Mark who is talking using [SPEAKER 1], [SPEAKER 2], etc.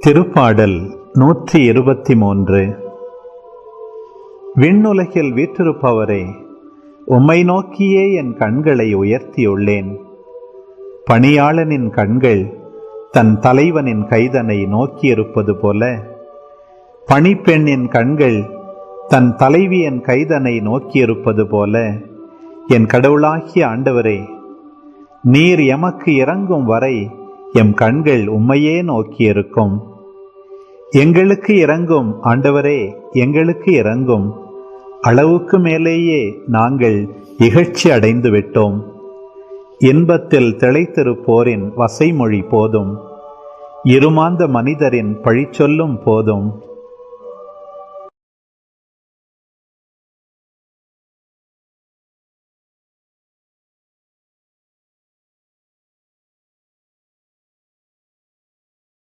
[SPEAKER 1] திருப்பாடல் நூற்றி இருபத்தி மூன்று விண்ணுலகில் வீற்றிருப்பவரே உம்மை நோக்கியே என் கண்களை உயர்த்தியுள்ளேன். பணியாளனின் கண்கள் தன் தலைவனின் கைதனை நோக்கியிருப்பது போல பணிப்பெண்ணின் கண்கள் தன் தலைவியின் கைதனை நோக்கியிருப்பது போல என் கடவுளாகிய ஆண்டவரே நீர் எமக்கு இறங்கும் வரை எம் கண்கள் உம்மையே நோக்கியிருக்கும். எங்களுக்கு இறங்கும் ஆண்டவரே எங்களுக்கு இறங்கும் அளவுக்கு மேலேயே நாங்கள் இகழ்ச்சி அடைந்து விட்டோம். இன்பத்தில் திளைத்திருப்போரின் வசைமொழி போதும். இருமாந்த மனிதரின் பழிச்சொல்லும் போதும்.